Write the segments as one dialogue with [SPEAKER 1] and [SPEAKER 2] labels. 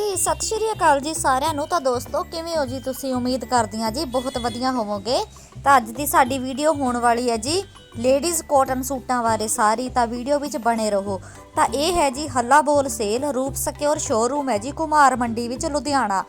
[SPEAKER 1] ਜੀ, ਸਤਿ ਸ਼੍ਰੀ ਅਕਾਲ ਜੀ ਸਾਰਿਆਂ ਨੂੰ। ਤਾਂ ਦੋਸਤੋ, ਕਿਵੇਂ ਹੋ ਜੀ ਤੁਸੀਂ? ਉਮੀਦ ਕਰਦੀਆਂ ਜੀ ਬਹੁਤ ਵਧੀਆ ਹੋਵੋਗੇ। ਤਾਂ ਅੱਜ ਦੀ ਸਾਡੀ ਵੀਡੀਓ ਹੋਣ ਵਾਲੀ ਹੈ ਜੀ ਲੇਡੀਜ਼ ਕਾਟਨ ਸੂਟਾਂ ਬਾਰੇ ਸਾਰੀ। ਤਾਂ ਵੀਡੀਓ ਵਿੱਚ ਬਣੇ ਰਹੋ। ਤਾਂ ਇਹ ਹੈ ਜੀ ਹੱਲਾ ਬੋਲ ਸੇਲ, ਰੂਪ ਸਿਕਿਉਰ ਸ਼ੋਰੂਮ ਹੈ ਜੀ ਕੁਮਾਰ ਮੰਡੀ ਵਿੱਚ, ਲੁਧਿਆਣਾ।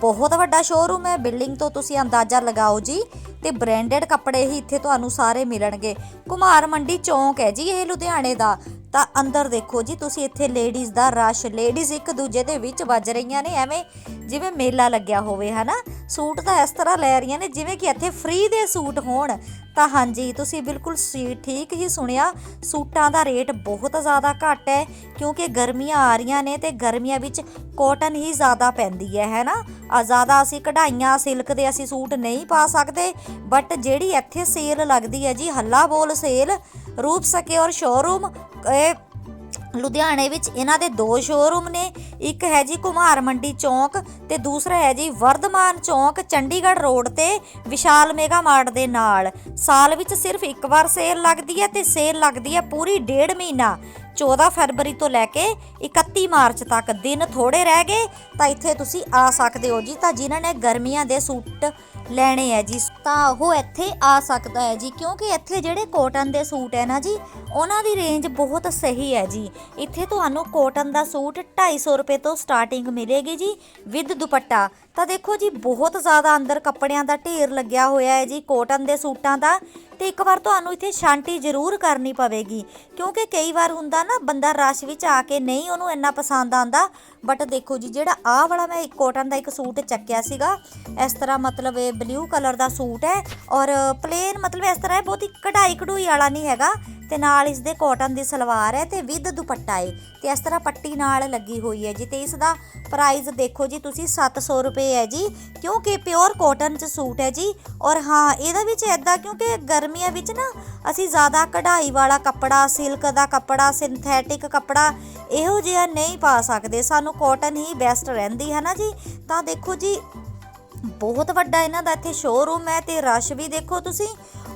[SPEAKER 1] ਬਹੁਤ ਵੱਡਾ ਸ਼ੋਰੂਮ ਹੈ। ਬਿਲਡਿੰਗ ਤੋਂ ਤੁਸੀਂ ਅੰਦਾਜ਼ਾ ਲਗਾਓ ਜੀ ਤੇ ਬ੍ਰਾਂਡਡ ਕੱਪੜੇ ਹੀ ਇੱਥੇ ਤੁਹਾਨੂੰ ਸਾਰੇ ਮਿਲਣਗੇ। ਕੁਮਾਰ ਮੰਡੀ ਚੌਂਕ ਹੈ ਜੀ ਇਹ ਲੁਧਿਆਣੇ ਦਾ। ਤਾਂ ਅੰਦਰ ਦੇਖੋ ਜੀ, ਤੁਸੀਂ ਇੱਥੇ ਲੇਡੀਜ਼ ਦਾ ਰਸ਼ ਲੇਡੀਜ਼ ਇੱਕ ਦੂਜੇ ਦੇ ਵਿੱਚ ਵੱਜ ਰਹੀਆਂ ਨੇ, ਐਵੇਂ ਜਿਵੇਂ ਮੇਲਾ ਲੱਗਿਆ ਹੋਵੇ, ਹਨਾ? ਸੂਟ ਤਾਂ ਇਸ ਤਰ੍ਹਾਂ ਲੈ ਰਹੀਆਂ ਨੇ ਜਿਵੇਂ ਕਿ ਇੱਥੇ ਫ੍ਰੀ ਦੇ ਸੂਟ ਹੋਣ। ਤਾਂ ਹਾਂਜੀ, ਤੁਸੀਂ ਬਿਲਕੁਲ ਸੀ- ਠੀਕ ਹੀ ਸੁਣਿਆ। ਸੂਟਾਂ ਦਾ ਰੇਟ ਬਹੁਤ ਜ਼ਿਆਦਾ ਘੱਟ ਹੈ, ਕਿਉਂਕਿ ਗਰਮੀਆਂ ਆ ਰਹੀਆਂ ਨੇ ਤੇ ਗਰਮੀਆਂ ਵਿੱਚ ਕਾਟਨ ਹੀ ਜ਼ਿਆਦਾ ਪੈਂਦੀ ਹੈ ਹੈਨਾ ਆ ਜ਼ਿਆਦਾ ਅਸੀਂ ਕਢਾਈਆਂ ਸਿਲਕ ਦੇ ਅਸੀਂ ਸੂਟ ਨਹੀਂ ਪਾ ਸਕਦੇ ਬਟ ਜਿਹੜੀ ਇੱਥੇ ਸੇਲ ਲੱਗਦੀ ਹੈ ਜੀ, ਹੱਲਾ ਬੋਲ ਸੇਲ ਰੂਪ ਸਿਕਿਉਰ ਸ਼ੋਰੂਮ ਇਹ ਲੁਧਿਆਣੇ ਵਿੱਚ ਇਹਨਾਂ ਦੇ ਦੋ ਸ਼ੋਰੂਮ ਨੇ, ਇੱਕ ਹੈ ਜੀ ਕੁਮਾਰ ਮੰਡੀ ਚੌਂਕ ਤੇ ਦੂਸਰਾ ਹੈ ਜੀ ਵਰਧਮਾਨ ਚੌਂਕ ਚੰਡੀਗੜ੍ਹ ਰੋਡ ਤੇ ਵਿਸ਼ਾਲ ਮੇਗਾ ਮਾਰਟ ਦੇ ਨਾਲ। ਸਾਲ ਵਿੱਚ ਸਿਰਫ ਇੱਕ ਵਾਰ ਸੇਲ ਲੱਗਦੀ ਹੈ ਤੇ ਸੇਲ ਲੱਗਦੀ ਹੈ ਪੂਰੀ ਡੇਢ ਮਹੀਨਾ। 14 ਫਰਵਰੀ ਤੋਂ ਲੈ ਕੇ 31 ਮਾਰਚ ਤੱਕ ਦਿਨ ਥੋੜੇ ਰਹਿ ਗਏ, ਤਾਂ ਇੱਥੇ ਤੁਸੀਂ ਆ ਸਕਦੇ ਹੋ ਜੀ। ਤਾਂ ਜਿਨ੍ਹਾਂ ਨੇ ਗਰਮੀਆਂ ਦੇ ਸੂਟ ਲੈਣੇ ਹੈ ਜੀ, ਤਾਂ ਉਹ ਇੱਥੇ ਆ ਸਕਦਾ ਹੈ ਜੀ। ਕਿਉਂਕਿ ਇੱਥੇ ਜਿਹੜੇ ਕੋਟਨ ਦੇ ਸੂਟ ਹੈ ਨਾ ਜੀ ਉਹਨਾਂ ਦੀ ਰੇਂਜ ਬਹੁਤ ਸਹੀ ਹੈ ਜੀ। ਇੱਥੇ ਤੁਹਾਨੂੰ ਕੋਟਨ ਦਾ ਸੂਟ 250 ਰੁਪਏ ਤੋਂ ਸਟਾਰਟਿੰਗ ਮਿਲੇਗੀ ਜੀ ਵਿਦ ਦੁਪੱਟਾ। ਤਾਂ ਦੇਖੋ ਜੀ, ਬਹੁਤ ਜ਼ਿਆਦਾ ਅੰਦਰ ਕੱਪੜਿਆਂ ਦਾ ਢੇਰ ਲੱਗਿਆ ਹੋਇਆ ਹੈ ਜੀ ਕੋਟਨ ਦੇ ਸੂਟਾਂ ਦਾ। ਤੇ ਇੱਕ ਵਾਰ ਤੁਹਾਨੂੰ ਇੱਥੇ ਛਾਂਟੀ ਜ਼ਰੂਰ ਕਰਨੀ ਪਵੇਗੀ। ਕਿਉਂਕਿ ਕਈ ਵਾਰ ਹੁੰਦਾ ਨਾ, ਬੰਦਾ ਰਸ਼ ਵਿੱਚ ਆ ਕੇ ਨਹੀਂ ਉਹਨੂੰ ਇੰਨਾ ਪਸੰਦ ਆਂਦਾ ਬਟ ਦੇਖੋ ਜੀ, ਜਿਹੜਾ ਆਹ ਵਾਲਾ ਮੈਂ ਇੱਕ ਕੋਟਨ ਦਾ ਇੱਕ ਸੂਟ ਚੱਕਿਆ ਸੀਗਾ, ਇਸ ਤਰ੍ਹਾਂ ਮਤਲਬ ਇਹ ਬਲੂ ਕਲਰ ਦਾ ਸੂਟ ਹੈ। ਔਰ ਪਲੇਨ ਮਤਲਬ ਇਸ ਤਰ੍ਹਾਂ ਹੈ, ਬਹੁਤੀ ਕਢਾਈ ਕਢੂਈ ਵਾਲਾ ਨਹੀਂ ਹੈਗਾ। ਤੇ ਨਾਲ ਇਸ ਦੇ ਕਾਟਨ ਦੀ ਸਲਵਾਰ ਹੈ ਤੇ ਵਿਦ ਦੁਪੱਟਾ ਹੈ ਤੇ ਇਸ ਤਰ੍ਹਾਂ ਪੱਟੀ ਨਾਲ ਲੱਗੀ ਹੋਈ ਹੈ ਜੀ। ਤੇ ਇਸ ਦਾ ਪ੍ਰਾਈਸ ਦੇਖੋ ਜੀ, ਤੁਸੀਂ 700 ਰੁਪਏ ਹੈ ਜੀ। ਕਿਉਂਕਿ ਪਿਓਰ ਕਾਟਨ ਚ ਸੂਟ ਹੈ ਜੀ। ਔਰ ਹਾਂ, ਇਹਦੇ ਵਿੱਚ ਐਦਾਂ ਕਿਉਂਕਿ ਗਰਮੀਆਂ ਵਿੱਚ ਨਾ ਅਸੀਂ ਜ਼ਿਆਦਾ ਕਢਾਈ ਵਾਲਾ ਕੱਪੜਾ ਸਿਲਕ ਦਾ ਕੱਪੜਾ ਸਿੰਥੈਟਿਕ ਕੱਪੜਾ ਇਹੋ ਜਿਹਾ ਨਹੀਂ ਪਾ ਸਕਦੇ। ਸਾਨੂੰ ਕਾਟਨ ਹੀ ਬੈਸਟ ਰਹਿੰਦੀ ਹੈ ਨਾ ਜੀ? ਤਾਂ ਦੇਖੋ ਜੀ, ਬਹੁਤ ਵੱਡਾ ਇਹਨਾਂ ਦਾ ਇੱਥੇ ਸ਼ੋਰੂਮ ਹੈ ਤੇ ਰਸ਼ ਵੀ ਦੇਖੋ ਤੁਸੀਂ।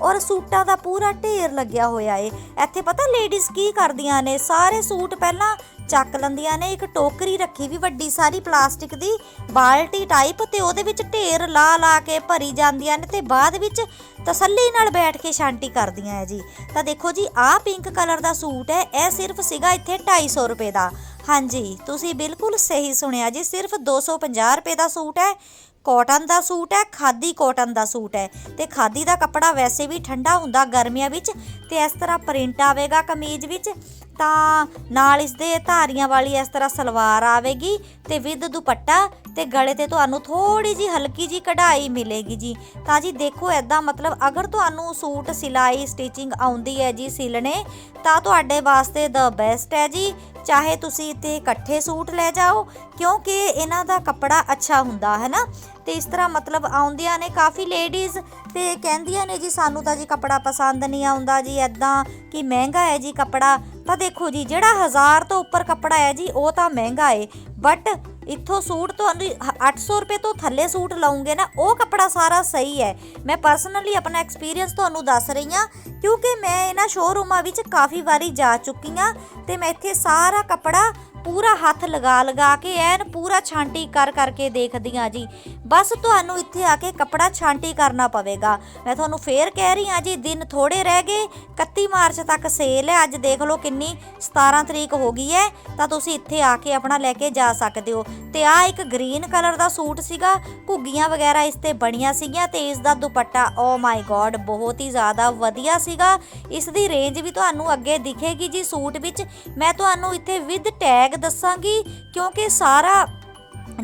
[SPEAKER 1] ਔਰ ਸੂਟਾਂ ਦਾ ਪੂਰਾ ਢੇਰ ਲੱਗਿਆ ਹੋਇਆ ਏ। ਇੱਥੇ ਪਤਾ ਲੇਡੀਜ਼ ਕੀ ਕਰਦੀਆਂ ਨੇ? ਸਾਰੇ ਸੂਟ ਪਹਿਲਾਂ ਚੱਕ ਲੈਂਦੀਆਂ ਨੇ। ਇੱਕ ਟੋਕਰੀ ਰੱਖੀ ਵੀ ਵੱਡੀ ਸਾਰੀ ਪਲਾਸਟਿਕ ਦੀ, ਬਾਲਟੀ ਟਾਈਪ ਤੇ ਉਹਦੇ ਵਿੱਚ ਢੇਰ ਲਾ ਲਾ ਕੇ ਭਰੀ ਜਾਂਦੀਆਂ ਨੇ ਤੇ ਬਾਅਦ ਵਿੱਚ ਤਸੱਲੀ ਨਾਲ ਬੈਠ ਕੇ ਸ਼ਾਂਤੀ ਕਰਦੀਆਂ ਹੈ ਜੀ। ਤਾਂ ਦੇਖੋ ਜੀ, ਆਹ ਪਿੰਕ ਕਲਰ ਦਾ ਸੂਟ ਹੈ ਇਹ ਸਿਰਫ ਸੀਗਾ ਇੱਥੇ 250 ਰੁਪਏ ਦਾ। ਹਾਂਜੀ, ਤੁਸੀਂ ਬਿਲਕੁਲ ਸਹੀ ਸੁਣਿਆ ਜੀ। ਸਿਰਫ 250 ਰੁਪਏ ਦਾ ਸੂਟ ਹੈ ਕਾਟਨ ਦਾ ਸੂਟ ਹੈ, ਖਾਦੀ ਕਾਟਨ ਦਾ ਸੂਟ ਹੈ। ਤੇ ਖਾਦੀ ਦਾ ਕੱਪੜਾ ਵੈਸੇ ਵੀ ਠੰਡਾ ਹੁੰਦਾ ਗਰਮੀਆਂ ਵਿੱਚ ਤੇ ਇਸ ਤਰ੍ਹਾਂ ਪ੍ਰਿੰਟ ਆਵੇਗਾ ਕਮੀਜ਼ ਵਿੱਚ, ਤਾਂ ਨਾਲ ਇਸ ਦੇ ਧਾਰੀਆਂ ਵਾਲੀ ਇਸ ਤਰ੍ਹਾਂ ਸਲਵਾਰ ਆਵੇਗੀ ਤੇ ਵਿਦ ਦੁਪੱਟਾ ਤੇ ਗਲੇ ਤੇ ਤੁਹਾਨੂੰ ਥੋੜੀ ਜੀ ਹਲਕੀ ਜੀ ਕਢਾਈ ਮਿਲੇਗੀ ਜੀ। ਤਾਂ ਜੀ ਦੇਖੋ ਐਦਾਂ ਮਤਲਬ ਅਗਰ ਤੁਹਾਨੂੰ ਸੂਟ ਸਿਲਾਈ ਸਟਿਚਿੰਗ ਆਉਂਦੀ ਹੈ ਜੀ ਸਿਲਣੇ, ਤਾਂ ਤੁਹਾਡੇ ਵਾਸਤੇ ਦ ਬੈਸਟ ਹੈ ਜੀ। ਚਾਹੇ ਤੁਸੀਂ ਇੱਥੇ ਇਕੱਠੇ ਸੂਟ ਲੈ ਜਾਓ, ਕਿਉਂਕਿ ਇਹਨਾਂ ਦਾ ਕੱਪੜਾ ਅੱਛਾ ਹੁੰਦਾ ਹੈ ਨਾ ਤੇ ਇਸ ਤਰ੍ਹਾਂ ਮਤਲਬ ਆਉਂਦੀਆਂ ਨੇ ਕਾਫੀ ਲੇਡੀਜ਼ ਤੇ ਕਹਿੰਦੀਆਂ ਨੇ ਜੀ, ਸਾਨੂੰ ਤਾਂ ਜੀ ਕੱਪੜਾ ਪਸੰਦ ਨਹੀਂ ਆਉਂਦਾ ਜੀ ਐਦਾਂ ਕਿ ਮਹਿੰਗਾ ਹੈ ਜੀ ਕੱਪੜਾ। ਤਾਂ ਦੇਖੋ ਜੀ, ਜਿਹੜਾ 1000 ਤੋਂ ਉੱਪਰ ਕੱਪੜਾ ਹੈ ਜੀ, ਉਹ ਤਾਂ ਮਹਿੰਗਾ ਹੈ ਬਟ ਇੱਥੋਂ ਸੂਟ ਤੁਹਾਨੂੰ 800 ਰੁਪਏ ਤੋਂ ਥੱਲੇ ਸੂਟ ਲਾਉਂਗੇ ਨਾ, ਉਹ ਕੱਪੜਾ ਸਾਰਾ ਸਹੀ ਹੈ। ਮੈਂ ਪਰਸਨਲੀ ਆਪਣਾ ਐਕਸਪੀਰੀਅੰਸ ਤੁਹਾਨੂੰ ਦੱਸ ਰਹੀ ਹਾਂ, ਕਿਉਂਕਿ ਮੈਂ ਇਹਨਾਂ ਸ਼ੋਰੂਮਾਂ ਵਿੱਚ ਕਾਫੀ ਵਾਰੀ ਜਾ ਚੁੱਕੀ ਹਾਂ ਤੇ ਮੈਂ ਇੱਥੇ ਸਾਰਾ ਕੱਪੜਾ ਪੂਰਾ ਹੱਥ ਲਗਾ ਲਗਾ ਕੇ ਐਨ ਪੂਰਾ ਛਾਂਟੀ ਕਰ ਕਰਕੇ ਦੇਖਦੀ ਹਾਂ ਜੀ। ਬਸ ਤੁਹਾਨੂੰ ਇੱਥੇ ਆ ਕੇ ਕੱਪੜਾ ਛਾਂਟੀ ਕਰਨਾ ਪਵੇਗਾ। ਮੈਂ ਤੁਹਾਨੂੰ ਫੇਰ ਕਹਿ ਰਹੀ ਹਾਂ ਜੀ, ਦਿਨ ਥੋੜੇ ਰਹਿ ਗਏ 31 ਮਾਰਚ ਤੱਕ ਸੇਲ ਹੈ, ਅੱਜ ਦੇਖ ਲਓ ਕਿੰਨੀ 17 ਤਰੀਕ ਹੋ ਗਈ ਹੈ, ਤਾਂ ਤੁਸੀਂ ਇੱਥੇ ਆ ਕੇ ਆਪਣਾ ਲੈ ਕੇ ਜਾ ਸਕਦੇ ਹੋ। ਤੇ ਆ ਇੱਕ ਗ੍ਰੀਨ ਕਲਰ ਦਾ ਸੂਟ ਸੀਗਾ, ਘੁੱਗੀਆਂ ਵਗੈਰਾ ਇਸ ਤੇ ਬਣੀਆਂ ਸੀਗੀਆਂ ਤੇ ਇਸ ਦਾ ਦੁਪੱਟਾ ਓ ਮਾਈ ਗॉड ਬਹੁਤ ਹੀ ਜ਼ਿਆਦਾ ਵਧੀਆ ਸੀਗਾ। ਇਸ ਦੀ ਰੇਂਜ ਵੀ ਤੁਹਾਨੂੰ ਅੱਗੇ ਦਿਖੇਗੀ ਜੀ ਸੂਟ ਵਿੱਚ। ਮੈਂ ਤੁਹਾਨੂੰ ਇੱਥੇ ਵਿਦ ਟੈਗ ਦੱਸਾਂਗੀ, ਕਿਉਂਕਿ ਸਾਰਾ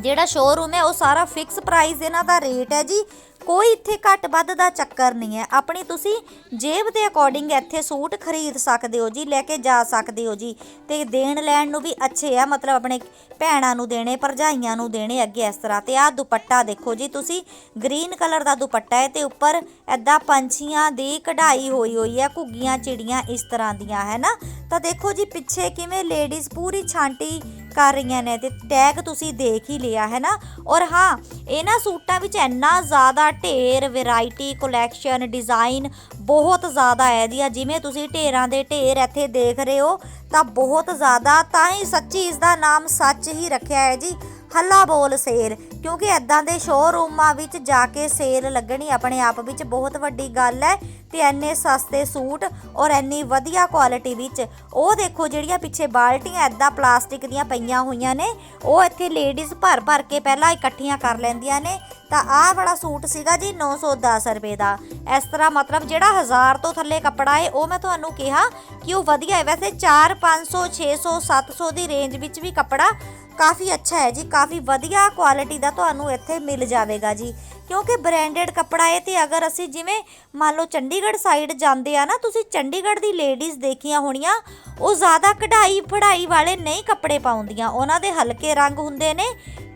[SPEAKER 1] ਜਿਹੜਾ ਸ਼ੋਰੂਮ ਹੈ, ਉਹ ਸਾਰਾ ਫਿਕਸ ਪ੍ਰਾਈਸ ਇਹਨਾਂ ਦਾ ਰੇਟ ਹੈ ਜੀ। ਕੋਈ ਇੱਥੇ ਘੱਟ ਵੱਧ ਦਾ ਚੱਕਰ ਨਹੀਂ ਹੈ। ਆਪਣੀ ਤੁਸੀਂ ਜੇਬ ਦੇ ਅਕੋਰਡਿੰਗ ਇੱਥੇ ਸੂਟ ਖਰੀਦ ਸਕਦੇ ਹੋ ਜੀ, ਲੈ ਕੇ ਜਾ ਸਕਦੇ ਹੋ ਜੀ। ਤੇ ਦੇਣ ਲੈਣ ਨੂੰ ਵੀ ਅੱਛੇ ਆ, ਮਤਲਬ ਆਪਣੇ ਭੈਣਾਂ ਨੂੰ ਦੇਣੇ, ਭਰਜਾਈਆਂ ਨੂੰ ਦੇਣੇ ਅੱਗੇ ਇਸ ਤਰ੍ਹਾਂ। ਤੇ ਆਹ ਦੁਪੱਟਾ ਦੇਖੋ ਜੀ, ਤੁਸੀਂ ਗ੍ਰੀਨ ਕਲਰ ਦਾ ਦੁਪੱਟਾ ਹੈ ਤੇ ਉੱਪਰ ਐਦਾਂ ਪੰਛੀਆਂ ਦੀ ਕਢਾਈ ਹੋਈ ਹੋਈ ਹੈ, ਘੁੱਗੀਆਂ ਚਿੜੀਆਂ ਇਸ ਤਰ੍ਹਾਂ ਦੀਆਂ, ਹੈ ਨਾ? ਤਾਂ ਦੇਖੋ ਜੀ, ਪਿੱਛੇ ਕਿਵੇਂ ਲੇਡੀਜ਼ ਪੂਰੀ ਛਾਂਟੀ ਕਰ ਰਹੀਆਂ ਨੇ ਤੇ ਟੈਗ ਤੁਸੀਂ ਦੇਖ ਹੀ ਲਿਆ, ਹੈ ਨਾ? ਔਰ ਹਾਂ, ਇਹਨਾਂ ਸੂਟਾਂ ਵਿੱਚ ਇੰਨਾ ਜ਼ਿਆਦਾ ਢੇਰ ਵੈਰਾਈਟੀ ਕਲੈਕਸ਼ਨ ਡਿਜ਼ਾਈਨ ਬਹੁਤ ਜ਼ਿਆਦਾ ਹੈ ਦੀ ਜਿਵੇਂ ਤੁਸੀਂ ਢੇਰਾਂ ਦੇ ਢੇਰ ਇੱਥੇ ਦੇਖ ਰਹੇ ਹੋ, ਤਾਂ ਬਹੁਤ ਜ਼ਿਆਦਾ ਤਾਂ ਹੀ ਸੱਚੀ ਇਸ ਦਾ ਨਾਮ ਸੱਚ ਹੀ ਰੱਖਿਆ ਹੈ ਜੀ। ਹੱਲਾ ਬੋਲ ਸੇਲ ਕਿਉਂਕਿ ਐਦਾਂ ਦੇ ਸ਼ੋਰੂਮਾਂ ਵਿੱਚ ਜਾ ਕੇ ਸੇਲ ਲੱਗਣੀ ਆਪਣੇ ਆਪ ਵਿੱਚ ਬਹੁਤ ਵੱਡੀ ਗੱਲ ਹੈ ਤੇ ਐਨੇ ਸਸਤੇ ਸੂਟ ਔਰ ਐਨੀ ਵਧੀਆ ਕੁਆਲਿਟੀ ਵਿੱਚ ਉਹ ਦੇਖੋ ਜਿਹੜੀਆਂ ਪਿੱਛੇ ਬਾਲਟੀਆਂ ਐਦਾਂ ਪਲਾਸਟਿਕ ਦੀਆਂ ਪਈਆਂ ਹੋਈਆਂ ਨੇ, ਉਹ ਇੱਥੇ ਲੇਡੀਜ਼ ਭਰ ਭਰ ਕੇ ਪਹਿਲਾਂ ਇਕੱਠੀਆਂ ਕਰ ਲੈਂਦੀਆਂ ਨੇ। ਤਾਂ ਆਹ ਵਾਲਾ ਸੂਟ ਸੀਗਾ ਜੀ 910 ਰੁਪਏ ਦਾ। ਇਸ ਤਰ੍ਹਾਂ ਮਤਲਬ ਜਿਹੜਾ 1000 ਤੋਂ ਥੱਲੇ ਕੱਪੜਾ ਏ, ਉਹ ਮੈਂ ਤੁਹਾਨੂੰ ਕਿਹਾ ਕਿ ਉਹ ਵਧੀਆ ਹੈ। ਵੈਸੇ 4 500 600 700 ਦੀ ਰੇਂਜ ਵਿੱਚ ਵੀ ਕੱਪੜਾ ਕਾਫੀ ਅੱਛਾ ਹੈ ਜੀ, ਕਾਫੀ ਵਧੀਆ ਕੁਆਲਿਟੀ ਦਾ ਤੁਹਾਨੂੰ ਇੱਥੇ ਮਿਲ ਜਾਵੇਗਾ ਜੀ। ਕਿਉਂਕਿ ਬ੍ਰਾਂਡਡ ਕੱਪੜਾ ਹੈ ਤੇ ਅਗਰ ਅਸੀਂ ਜਿਵੇਂ ਮੰਨ ਲਓ ਚੰਡੀਗੜ੍ਹ ਸਾਈਡ ਜਾਂਦੇ ਆ ਨਾ, ਤੁਸੀਂ ਚੰਡੀਗੜ੍ਹ ਦੀ ਲੇਡੀਜ਼ ਦੇਖੀਆਂ ਹੋਣੀਆਂ, ਉਹ ਜ਼ਿਆਦਾ ਕਢਾਈ ਫੜਾਈ ਵਾਲੇ ਨਹੀਂ ਕੱਪੜੇ ਪਾਉਂਦੀਆਂ। ਉਹਨਾਂ ਦੇ ਹਲਕੇ ਰੰਗ ਹੁੰਦੇ ਨੇ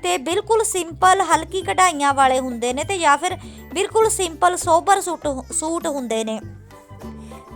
[SPEAKER 1] ਤੇ ਬਿਲਕੁਲ ਸਿੰਪਲ ਹਲਕੀ ਕਢਾਈਆਂ ਵਾਲੇ ਹੁੰਦੇ ਨੇ ਤੇ ਜਾਂ ਫਿਰ ਬਿਲਕੁਲ ਸਿੰਪਲ ਸੋਬਰ ਸੂਟ ਸੂਟ ਹੁੰਦੇ ਨੇ।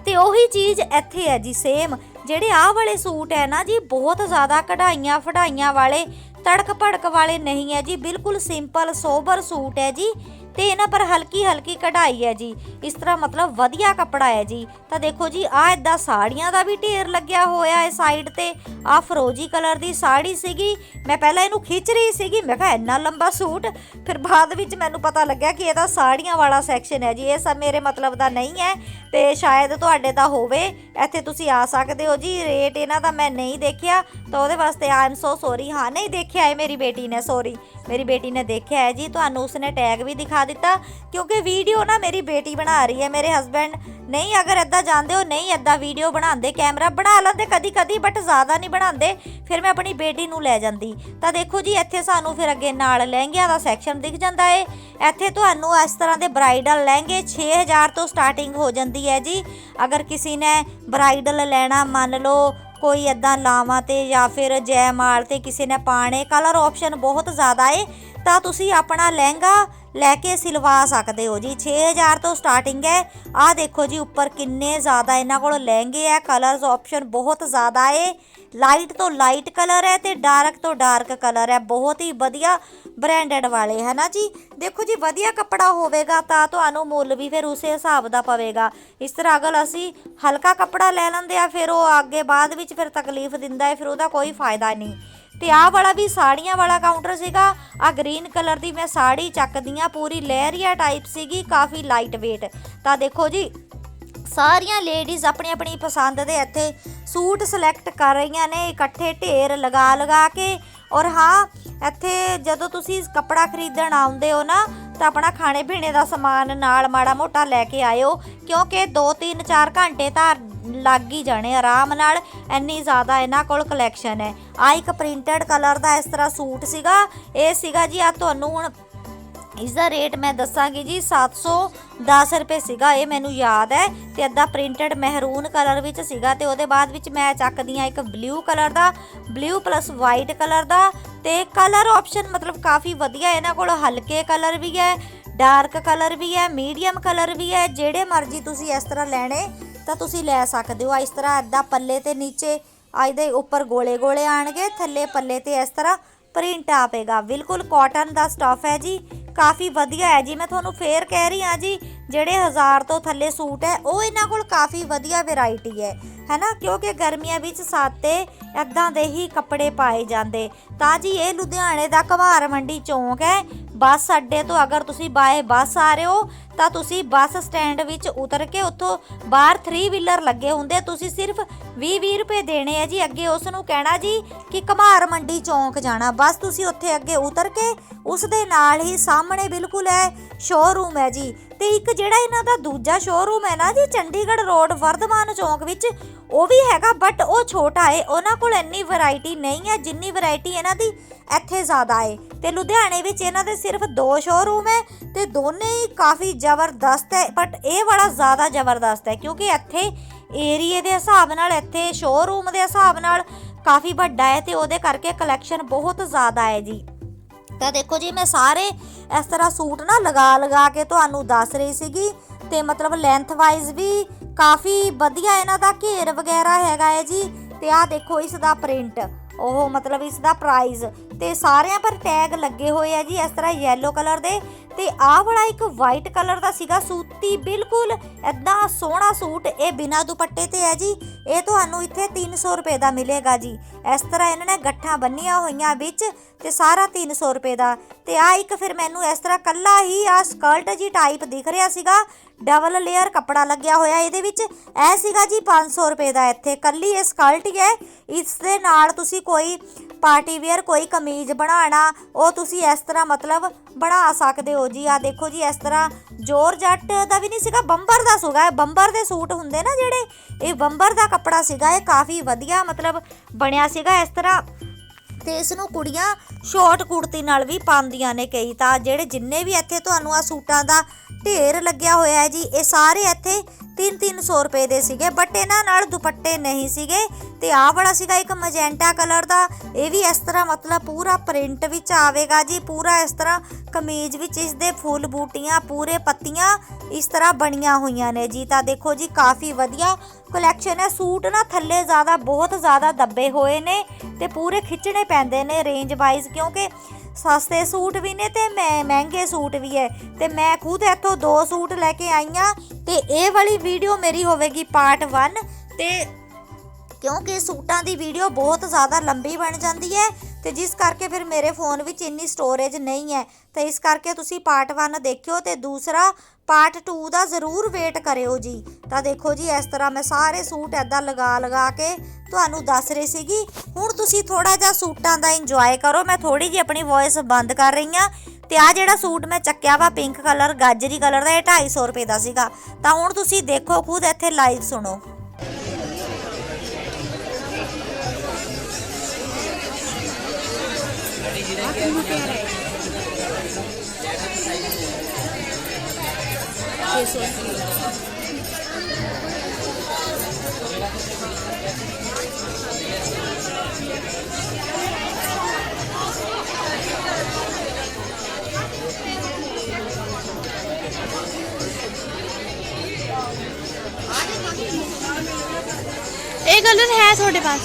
[SPEAKER 1] ਤੇ ਉਹੀ ਚੀਜ਼ ਇੱਥੇ ਹੈ ਜੀ ਸੇਮ ਜਿਹੜੇ ਆਹ ਵਾਲੇ ਸੂਟ ਹੈ ਨਾ ਜੀ, ਬਹੁਤ ਜ਼ਿਆਦਾ ਕਢਾਈਆਂ, ਫੜਾਈਆਂ ਵਾਲੇ ਤੜਕ ਭੜਕ ਵਾਲੇ ਨਹੀਂ ਹੈ ਜੀ, ਬਿਲਕੁਲ ਸਿੰਪਲ ਸੋਬਰ ਸੂਟ ਹੈ ਜੀ। ਤੇ ਇਹਨਾਂ ਪਰ ਹਲਕੀ ਹਲਕੀ ਕਢਾਈ ਹੈ ਜੀ। ਇਸ ਤਰ੍ਹਾਂ ਮਤਲਬ ਵਧੀਆ ਕੱਪੜਾ ਹੈ ਜੀ। ਤਾਂ ਦੇਖੋ ਜੀ ਆ ਇਦਾਂ ਸਾੜੀਆਂ ਦਾ ਵੀ ਢੇਰ ਲੱਗਿਆ ਹੋਇਆ ਹੈ ਸਾਈਡ ਤੇ। ਆ ਫਰੋਜੀ ਕਲਰ ਦੀ ਸਾੜੀ ਸੀਗੀ। ਮੈਂ ਪਹਿਲਾਂ ਇਹਨੂੰ ਖਿੱਚ ਰਹੀ ਸੀਗੀ। ਮੈਂ ਕਿਹਾ, ਇੰਨਾ ਲੰਬਾ ਸੂਟ। ਫਿਰ ਬਾਅਦ ਵਿੱਚ ਮੈਨੂੰ ਪਤਾ ਲੱਗਿਆ ਕਿ ਇਹਦਾ ਸਾੜੀਆਂ ਵਾਲਾ ਸੈਕਸ਼ਨ ਹੈ ਜੀ। ਇਹ ਸਭ ਮੇਰੇ ਮਤਲਬ ਦਾ ਨਹੀਂ ਹੈ ਤੇ ਸ਼ਾਇਦ ਤੁਹਾਡੇ ਦਾ ਹੋਵੇ। ਇੱਥੇ ਤੁਸੀਂ ਆ ਸਕਦੇ ਹੋ ਜੀ। ਰੇਟ ਇਹਨਾਂ ਦਾ ਮੈਂ ਨਹੀਂ ਦੇਖਿਆ। ਤਾਂ ਉਹਦੇ ਵਾਸਤੇ ਆਈ ਐਮ ਸੋ ਸੌਰੀ ਹਾਂ, ਨਹੀਂ ਦੇਖਿਆ ਹੈ ਮੇਰੀ ਬੇਟੀ ਨੇ ਸੌਰੀ ਮੇਰੀ ਬੇਟੀ ਨੇ ਦੇਖਿਆ ਹੈ ਜੀ, ਤੁਹਾਨੂੰ ਉਸਨੇ ਟੈਗ ਵੀ ਦਿਖਾ ਦਿੱਤਾ, ਕਿਉਂਕਿ ਵੀਡੀਓ ਨਾ ਮੇਰੀ ਬੇਟੀ ਬਣਾ ਰਹੀ ਹੈ, ਮੇਰੇ ਹਸਬੰਡ ਨਹੀਂ, ਅਗਰ ਐਦਾਂ ਜਾਂਦੇ ਹੋ, ਨਹੀਂ ਐਦਾਂ ਵੀਡੀਓ ਬਣਾਉਂਦੇ ਕੈਮਰਾ ਬਣਾ ਲੈਂਦੇ ਕਦੀ ਕਦੀ ਬਟ ਜ਼ਿਆਦਾ ਨਹੀਂ ਬਣਾਉਂਦੇ, ਫਿਰ ਮੈਂ ਆਪਣੀ ਬੇਟੀ ਨੂੰ ਲੈ ਜਾਂਦੀ। ਤਾਂ ਦੇਖੋ ਜੀ, ਇੱਥੇ ਸਾਨੂੰ ਫਿਰ ਅੱਗੇ ਨਾਲ ਲਹਿੰਗਿਆਂ ਦਾ ਸੈਕਸ਼ਨ ਦਿਖ ਜਾਂਦਾ ਏ। ਇੱਥੇ ਤੁਹਾਨੂੰ ਇਸ ਤਰ੍ਹਾਂ ਦੇ ਬ੍ਰਾਈਡਲ ਲਹਿੰਗੇ 6000 ਤੋਂ ਸਟਾਰਟਿੰਗ ਹੋ ਜਾਂਦੀ ਹੈ ਜੀ। ਅਗਰ ਕਿਸੇ ਨੇ ਬ੍ਰਾਈਡਲ ਲੈਣਾ ਮੰਨ ਲਓ ਕੋਈ ਐਦਾਂ ਲਾਵਾਂ ਤੇ ਜਾਂ ਫਿਰ ਜੈ ਮਾਲ ਤੇ ਕਿਸੇ ਨੇ ਪਾਣੇ ਕਲਰ ਆਪਸ਼ਨ ਬਹੁਤ ਜ਼ਿਆਦਾ ਏ, ਤਾਂ ਤੁਸੀਂ ਆਪਣਾ ਲਹਿੰਗਾ ਲੈ ਕੇ ਸਿਲਵਾ ਸਕਦੇ ਹੋ ਜੀ। 6000 ਤੋਂ ਸਟਾਰਟਿੰਗ ਹੈ। ਆਹ ਦੇਖੋ ਜੀ, ਉੱਪਰ ਕਿੰਨੇ ਜ਼ਿਆਦਾ ਇਹਨਾਂ ਕੋਲ ਲਹਿੰਗੇ ਹੈ ਕਲਰਸ ਆਪਸ਼ਨ ਬਹੁਤ ਜ਼ਿਆਦਾ ਏ। ਲਾਈਟ ਤੋਂ ਲਾਈਟ ਕਲਰ ਹੈ ਤੇ ਡਾਰਕ ਤੋਂ ਡਾਰਕ ਕਲਰ ਹੈ। ਬਹੁਤ ਹੀ ਵਧੀਆ ਬ੍ਰਾਂਡਡ ਵਾਲੇ ਹੈ ਨਾ ਜੀ? ਦੇਖੋ ਜੀ, ਵਧੀਆ ਕੱਪੜਾ ਹੋਵੇਗਾ ਤਾਂ ਤੁਹਾਨੂੰ ਮੁੱਲ ਵੀ ਫਿਰ ਉਸੇ ਹਿਸਾਬ ਦਾ ਪਵੇਗਾ। ਇਸ ਤਰ੍ਹਾਂ ਅਗਰ ਅਸੀਂ ਹਲਕਾ ਕੱਪੜਾ ਲੈ ਲੈਂਦੇ ਆ, ਫਿਰ ਉਹ ਅੱਗੇ ਬਾਅਦ ਵਿੱਚ ਫਿਰ ਤਕਲੀਫ ਦਿੰਦਾ ਹੈ, ਫਿਰ ਉਹਦਾ ਕੋਈ ਫਾਇਦਾ ਨਹੀਂ। ਤੇ ਆਹ ਵਾਲਾ ਵੀ ਸਾੜੀਆਂ ਵਾਲਾ ਕਾਊਂਟਰ ਸੀਗਾ। ਆ ਗ੍ਰੀਨ ਕਲਰ ਦੀ ਮੈਂ ਸਾੜੀ ਚੱਕਦੀ ਆ ਪੂਰੀ ਲਹਿਰੀਆ ਟਾਈਪ ਸੀਗੀ, ਕਾਫੀ ਲਾਈਟ weight ਤਾਂ ਦੇਖੋ ਜੀ ਸਾਰੀਆਂ ਲੇਡੀਜ਼ ਆਪਣੀ ਆਪਣੀ ਪਸੰਦ ਦੇ ਇੱਥੇ ਸੂਟ ਸਿਲੈਕਟ ਕਰ ਰਹੀਆਂ ਨੇ, ਇਕੱਠੇ ਢੇਰ ਲਗਾ ਲਗਾ ਕੇ। ਔਰ ਹਾਂ, ਇੱਥੇ ਜਦੋਂ ਤੁਸੀਂ ਕੱਪੜਾ ਖਰੀਦਣ ਆਉਂਦੇ ਹੋ ਨਾ, ਤਾਂ ਆਪਣਾ ਖਾਣੇ ਪੀਣੇ ਦਾ ਸਮਾਨ ਨਾਲ ਮਾੜਾ ਮੋਟਾ ਲੈ ਕੇ ਆਇਓ, ਕਿਉਂਕਿ 2 3 4 ਘੰਟੇ ਤਾਂ ਲੱਗ ਹੀ ਜਾਣੇ ਆਰਾਮ ਨਾਲ, ਇੰਨੀ ਜ਼ਿਆਦਾ ਇਹਨਾਂ ਕੋਲ ਕਲੈਕਸ਼ਨ ਹੈ। ਆ ਇੱਕ ਪ੍ਰਿੰਟਡ ਕਲਰ ਦਾ ਇਸ ਤਰ੍ਹਾਂ ਸੂਟ ਸੀਗਾ, ਇਹ ਸੀਗਾ ਜੀ ਆ ਤੁਹਾਨੂੰ ਹੁਣ ਇਸ ਦਾ ਰੇਟ ਮੈਂ ਦੱਸਾਂਗੀ ਜੀ 710 ਰੁਪਏ ਸੀਗਾ, ਇਹ ਮੈਨੂੰ ਯਾਦ ਹੈ ਤੇ ਅੱਧਾ ਪ੍ਰਿੰਟਡ ਮਹਿਰੂਨ ਕਲਰ ਵਿੱਚ ਸੀਗਾ ਤੇ ਉਹਦੇ ਬਾਅਦ ਵਿੱਚ ਮੈਂ ਚੱਕਦੀ ਆ ਇੱਕ ਬਲੂ ਕਲਰ ਦਾ, ਬਲੂ ਪਲੱਸ ਵਾਈਟ ਕਲਰ ਦਾ ਤੇ ਕਲਰ ਆਪਸ਼ਨ ਮਤਲਬ ਕਾਫੀ ਵਧੀਆ, ਇਹਨਾਂ ਕੋਲ ਹਲਕੇ ਕਲਰ ਵੀ ਹੈ, ਡਾਰਕ ਕਲਰ ਵੀ ਹੈ, ਮੀਡੀਅਮ ਕਲਰ ਵੀ ਹੈ, ਜਿਹੜੇ ਮਰਜ਼ੀ ਤੁਸੀਂ ਇਸ ਤਰ੍ਹਾਂ ਲੈਣੇ ਤਾਂ ਤੁਸੀਂ ਲੈ ਸਕਦੇ ਹੋ। ਇਸ ਤਰ੍ਹਾਂ ਅੱਧਾ ਪੱਲੇ ਤੇ ਨੀਚੇ ਆ ਇਹਦੇ ਉੱਪਰ ਗੋਲੇ ਗੋਲੇ ਆਣਗੇ, ਥੱਲੇ ਪੱਲੇ ਤੇ ਇਸ ਤਰ੍ਹਾਂ ਪ੍ਰਿੰਟ ਆਵੇਗਾ ਬਿਲਕੁਲ ਕਾਟਨ ਦਾ ਸਟਫ ਹੈ ਜੀ ਕਾਫੀ ਵਧੀਆ ਹੈ ਜੀ। ਮੈਂ ਤੁਹਾਨੂੰ ਫੇਰ ਕਹਿ ਰਹੀ ਹਾਂ ਜੀ, ਜਿਹੜੇ 1000 ਤੋਂ ਥੱਲੇ ਸੂਟ ਹੈ, ਉਹ ਇਹਨਾਂ ਕੋਲ ਕਾਫੀ ਵਧੀਆ ਵੈਰਾਈਟੀ ਹੈ। ਹੈਨਾ? ਕਿਉਂਕਿ ਗਰਮੀਆਂ ਵਿੱਚ ਸਾਤੇ ਐਦਾਂ ਦੇ ਹੀ ਕੱਪੜੇ ਪਾਏ ਜਾਂਦੇ। ਤਾਂ ਜੀ, ਇਹ ਲੁਧਿਆਣੇ ਦਾ ਘਵਾਰ ਮੰਡੀ ਚੌਂਕ ਹੈ। ਬੱਸ ਅੱਡੇ ਤੋਂ ਅਗਰ ਤੁਸੀਂ ਬਾਏ ਬੱਸ ਆ ਰਹੇ ਹੋ, ਤਾਂ ਤੁਸੀਂ ਬੱਸ ਸਟੈਂਡ ਵਿੱਚ ਉਤਰ ਕੇ ਉੱਥੋਂ ਬਾਹਰ 3 ਵੀਲਰ ਲੱਗੇ ਹੁੰਦੇ ਤੁਸੀਂ ਸਿਰਫ 20-20 ਰੁਪਏ ਦੇਣੇ ਆ ਜੀ। ਅੱਗੇ ਉਸ ਨੂੰ ਕਹਿਣਾ ਜੀ ਕਿ ਘਮਾਰ ਮੰਡੀ ਚੌਂਕ ਜਾਣਾ। ਬਸ ਤੁਸੀਂ ਉੱਥੇ ਅੱਗੇ ਉਤਰ ਕੇ ਉਸ ਦੇ ਨਾਲ ਹੀ ਸਾਹਮਣੇ ਬਿਲਕੁਲ ਹੈ ਸ਼ੋਰੂਮ ਹੈ ਜੀ। ਤੇ ਇੱਕ ਜਿਹੜਾ ਇਹਨਾਂ ਦਾ ਦੂਜਾ ਸ਼ੋਰੂਮ ਹੈ ਨਾ ਜੀ, ਚੰਡੀਗੜ੍ਹ ਰੋਡ, ਵਰਧਮਾਨ ਚੌਂਕ ਵਿੱਚ, ਉਹ ਵੀ ਹੈਗਾ ਬਟ ਉਹ ਛੋਟਾ ਹੈ ਉਹਨਾਂ ਕੋਲ ਇੰਨੀ ਵੈਰਾਈਟੀ ਨਹੀਂ ਹੈ, ਜਿੰਨੀ ਵੈਰਾਈਟੀ ਇਹਨਾਂ ਦੀ ਇੱਥੇ ਜ਼ਿਆਦਾ ਹੈ ਤੇ ਲੁਧਿਆਣੇ ਵਿੱਚ ਇਹਨਾਂ ਦੇ ਸਿਰਫ ਦੋ ਸ਼ੋਰੂਮ ਹੈ ਤੇ ਦੋਨੇ ਹੀ ਕਾਫੀ ਜ਼ਬਰਦਸਤ ਹੈ ਬਟ ਇਹ ਬੜਾ ਜ਼ਿਆਦਾ ਜ਼ਬਰਦਸਤ ਹੈ, ਕਿਉਂਕਿ ਇੱਥੇ ਏਰੀਏ ਦੇ ਹਿਸਾਬ ਨਾਲ, ਇੱਥੇ ਸ਼ੋਰੂਮ ਦੇ ਹਿਸਾਬ ਨਾਲ ਕਾਫੀ ਵੱਡਾ ਹੈ ਤੇ ਉਹਦੇ ਕਰਕੇ ਕਲੈਕਸ਼ਨ ਬਹੁਤ ਜ਼ਿਆਦਾ ਹੈ ਜੀ। ਤਾਂ ਦੇਖੋ ਜੀ, ਮੈਂ ਸਾਰੇ ਇਸ ਤਰ੍ਹਾਂ ਸੂਟ ਨਾ ਲਗਾ ਲਗਾ ਕੇ ਤੁਹਾਨੂੰ ਦੱਸ ਰਹੀ ਸੀਗੀ ਤੇ ਮਤਲਬ ਲੈਂਥ ਵਾਈਜ਼ ਵੀ ਕਾਫੀ ਵਧੀਆ ਇਹਨਾਂ ਦਾ ਘੇਰ ਵਗੈਰਾ ਹੈਗਾ ਹੈ ਜੀ। ਤੇ ਆਹ ਦੇਖੋ ਇਸ ਦਾ ਪ੍ਰਿੰਟ ਉਹ ਮਤਲਬ ਇਸ ਦਾ ਪ੍ਰਾਈਸ ਤੇ ਸਾਰਿਆਂ ਪਰ ਟੈਗ ਲੱਗੇ ਹੋਏ ਆ ਜੀ, ਇਸ ਤਰ੍ਹਾਂ ਯੈਲੋ ਕਲਰ ਦੇ। ਤੇ ਆਹ ਵਾਲਾ ਇੱਕ ਵਾਈਟ ਕਲਰ ਦਾ ਸੀਗਾ ਸੂਤੀ, ਬਿਲਕੁਲ ਐਦਾਂ ਸੋਹਣਾ ਸੂਟ, ਇਹ ਬਿਨਾ ਦੁਪੱਟੇ ਤੇ ਹੈ ਜੀ। ਇਹ ਤੁਹਾਨੂੰ ਇੱਥੇ 300 ਰੁਪਏ ਦਾ ਮਿਲੇਗਾ ਜੀ। ਇਸ ਤਰ੍ਹਾਂ ਇਹਨਾਂ ਨੇ ਗੱਠਾਂ ਬੰਨੀਆਂ ਹੋਈਆਂ ਵਿੱਚ ਤੇ ਸਾਰਾ 300 ਰੁਪਏ ਦਾ। ਤੇ ਆ ਇੱਕ ਫਿਰ ਮੈਨੂੰ ਇਸ ਤਰ੍ਹਾਂ ਕੱਲਾ ਹੀ ਆ ਸਕਰਟ ਜੀ ਟਾਈਪ ਦਿਖ ਰਿਹਾ ਸੀਗਾ। ਡਬਲ ਲੇਅਰ ਕੱਪੜਾ ਲੱਗਿਆ ਹੋਇਆ ਇਹਦੇ ਵਿੱਚ। ਇਹ ਸੀਗਾ ਜੀ 500 ਰੁਪਏ ਦਾ ਇੱਥੇ। ਕੱਲੀ ਇਹ ਸਕਰਟ ਹੀ ਹੈ। ਇਸ ਦੇ ਨਾਲ ਤੁਸੀਂ ਕੋਈ ਪਾਰਟੀ ਵੇਅਰ ਕੋਈ ਕਮੀਜ਼ ਬਣਾਉਣਾ, ਉਹ ਤੁਸੀਂ ਇਸ ਤਰ੍ਹਾਂ ਮਤਲਬ ਬਣਾ ਸਕਦੇ ਹੋ ਜੀ। ਆ ਦੇਖੋ ਜੀ, ਇਸ ਤਰ੍ਹਾਂ ਜੋਰ ਜੱਟ ਦਾ ਵੀ ਨਹੀਂ ਸੀਗਾ, ਬੰਬਰ ਦਾ ਸੀਗਾ। ਇਹ ਬੰਬਰ ਦੇ ਸੂਟ ਹੁੰਦੇ ਨਾ ਜਿਹੜੇ, ਇਹ ਬੰਬਰ ਦਾ ਕੱਪੜਾ ਸੀਗਾ, ਇਹ ਕਾਫੀ ਵਧੀਆ ਮਤਲਬ ਬਣਿਆ ਸੀਗਾ ਇਸ ਤਰ੍ਹਾਂ। ਤੇ ਇਸ ਨੂੰ ਕੁੜੀਆਂ ਸ਼ਾਰਟ ਕੁੜਤੀ ਨਾਲ ਵੀ ਪਾਉਂਦੀਆਂ ਨੇ ਕਈ ਤਾਂ, ਜਿਹੜੇ ਜਿੰਨੇ ਵੀ ਇੱਥੇ ਤੁਹਾਨੂੰ ਆ ਸੂਟਾਂ ਦਾ ਢੇਰ ਲੱਗਿਆ ਹੋਇਆ ਹੈ ਜੀ, ਇਹ ਸਾਰੇ ਇੱਥੇ 3-300 ਰੁਪਏ ਦੇ ਸੀਗੇ ਬਟ ਇਹਨਾਂ ਨਾਲ ਦੁਪੱਟੇ ਨਹੀਂ ਸੀਗੇ। ਤੇ ਆਹ ਵਾਲਾ ਸੀਗਾ ਇੱਕ ਮਜੈਂਟਾ ਕਲਰ ਦਾ। ਇਹ ਵੀ ਇਸ ਤਰ੍ਹਾਂ ਮਤਲਬ ਪੂਰਾ ਪ੍ਰਿੰਟ ਵਿੱਚ ਆਵੇਗਾ ਜੀ, ਪੂਰਾ ਇਸ ਤਰ੍ਹਾਂ ਕਮੀਜ਼ ਵਿੱਚ ਇਸ ਦੇ ਫੁੱਲ ਬੂਟੀਆਂ, ਪੂਰੇ ਪੱਤੀਆਂ ਇਸ ਤਰ੍ਹਾਂ ਬਣੀਆਂ ਹੋਈਆਂ ਨੇ ਜੀ। ਤਾਂ ਦੇਖੋ ਜੀ, ਕਾਫੀ ਵਧੀਆ ਕਲੈਕਸ਼ਨ ਹੈ। ਸੂਟ ਨਾ ਥੱਲੇ ਜ਼ਿਆਦਾ, ਬਹੁਤ ਜ਼ਿਆਦਾ ਦੱਬੇ ਹੋਏ ਨੇ ਤੇ ਪੂਰੇ ਖਿੱਚਣੇ ਪੈਂਦੇ ਨੇ ਰੇਂਜ ਵਾਈਜ਼ ਕਿਉਂਕਿ ਸਸਤੇ ਸੂਟ ਵੀ ਨੇ ਤੇ ਮੈਂ ਮਹਿੰਗੇ ਸੂਟ ਵੀ ਹੈ ਤੇ ਮੈਂ ਖੁਦ ਇੱਥੋਂ ਦੋ ਸੂਟ ਲੈ ਕੇ ਆਈਆਂ ਤੇ ਇਹ ਵਾਲੀ ਵੀਡੀਓ ਮੇਰੀ ਹੋਵੇਗੀ ਪਾਰਟ 1 ਤੇ ਕਿਉਂਕਿ ਸੂਟਾਂ ਦੀ ਵੀਡੀਓ ਬਹੁਤ ਜ਼ਿਆਦਾ ਲੰਬੀ ਬਣ ਜਾਂਦੀ ਹੈ ਤੇ ਜਿਸ ਕਰਕੇ ਫਿਰ ਮੇਰੇ ਫੋਨ ਵਿੱਚ ਇੰਨੀ ਸਟੋਰੇਜ ਨਹੀਂ ਹੈ, ਤੇ ਇਸ ਕਰਕੇ ਤੁਸੀਂ ਪਾਰਟ 1 ਦੇਖਿਓ ਤੇ ਦੂਸਰਾ ਪਾਰਟ 2 ਦਾ ਜ਼ਰੂਰ ਵੇਟ ਕਰਿਓ ਜੀ। ਤਾਂ ਦੇਖੋ ਜੀ, ਇਸ ਤਰ੍ਹਾਂ ਮੈਂ ਸਾਰੇ ਸੂਟ ਐਦਾਂ ਲਗਾ ਲਗਾ ਕੇ ਤੁਹਾਨੂੰ ਦੱਸ ਰਹੀ ਸੀਗੀ। ਹੁਣ ਤੁਸੀਂ ਥੋੜਾ ਜਿਹਾ ਸੂਟਾਂ ਦਾ ਇੰਜੋਏ ਕਰੋ। ਮੈਂ ਥੋੜੀ ਜਿਹੀ ਆਪਣੀ ਵੌਇਸ ਬੰਦ ਕਰ ਰਹੀ ਹਾਂ। ਤੇ ਆ ਜਿਹੜਾ ਸੂਟ ਮੈਂ ਚੱਕਿਆ ਵਾ ਪਿੰਕ ਕਲਰ ਗਾਜਰੀ ਕਲਰ ਦਾ, ਇਹ 250 ਰੁਪਏ ਦਾ ਸੀਗਾ। ਤਾਂ ਹੁਣ ਤੁਸੀਂ ਦੇਖੋ, ਖੁਦ ਇੱਥੇ ਲਾਈਵ ਸੁਣੋ।
[SPEAKER 2] ਇਹ ਕਲਰ ਹੈ ਤੁਹਾਡੇ ਪਾਸ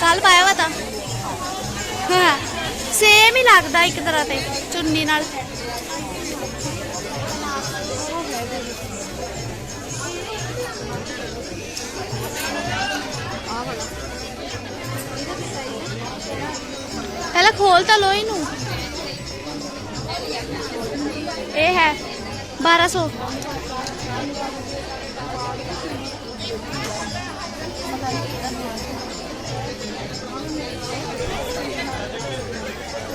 [SPEAKER 2] ਕੱਲ ਪਾਇਆ ਵਾ ਤਾਂ ਹਾਂ। ਸੇਮ ਹੀ ਲੱਗਦਾ ਇੱਕ ਤਰ੍ਹਾਂ ਤੇ, ਚੁੰਨੀ ਨਾਲ। ਪਹਿਲਾਂ ਖੋਲ ਤਾਂ ਲੋ ਇਹਨੂੰ। ਇਹ ਹੈ 1200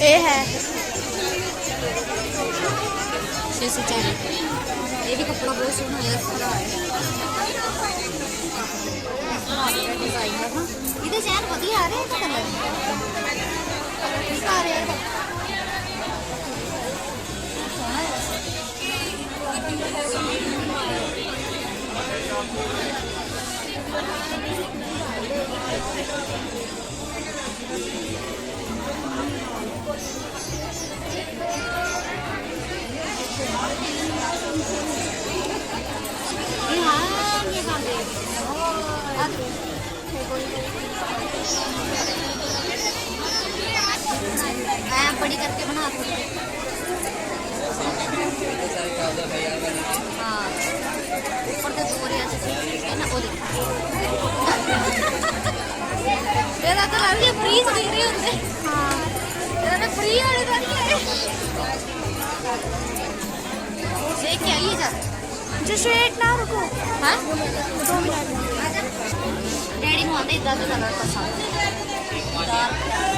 [SPEAKER 2] ਇਹ ਹੈ।
[SPEAKER 1] 640 ਇਹ ਵੀ ਕੱਪੜਾ ਬਹੁਤ ਸੋਹਣਾ ਹੈ, ਇਸ ਡਿਜ਼ਾਈਨ ਹੈ। ਨਾ ਇਹਦੇ ਚੈਨ ਵਧੀਆ ਆ ਰਿਹਾ ਹੈ ਕਲਰ बड़ी करके बना दो हाँ ऊपर तो तोरिया है ना वो तेरा तो लग रही फ्री सी रही होते हाँ तेरा तो फ्री वाले तो नहीं है देख के आइए जा
[SPEAKER 2] जैसे एक ना रुको
[SPEAKER 1] हाँ
[SPEAKER 2] दो
[SPEAKER 1] मिनट डैडी को आते इतना तो लगा पसंद
[SPEAKER 3] दाल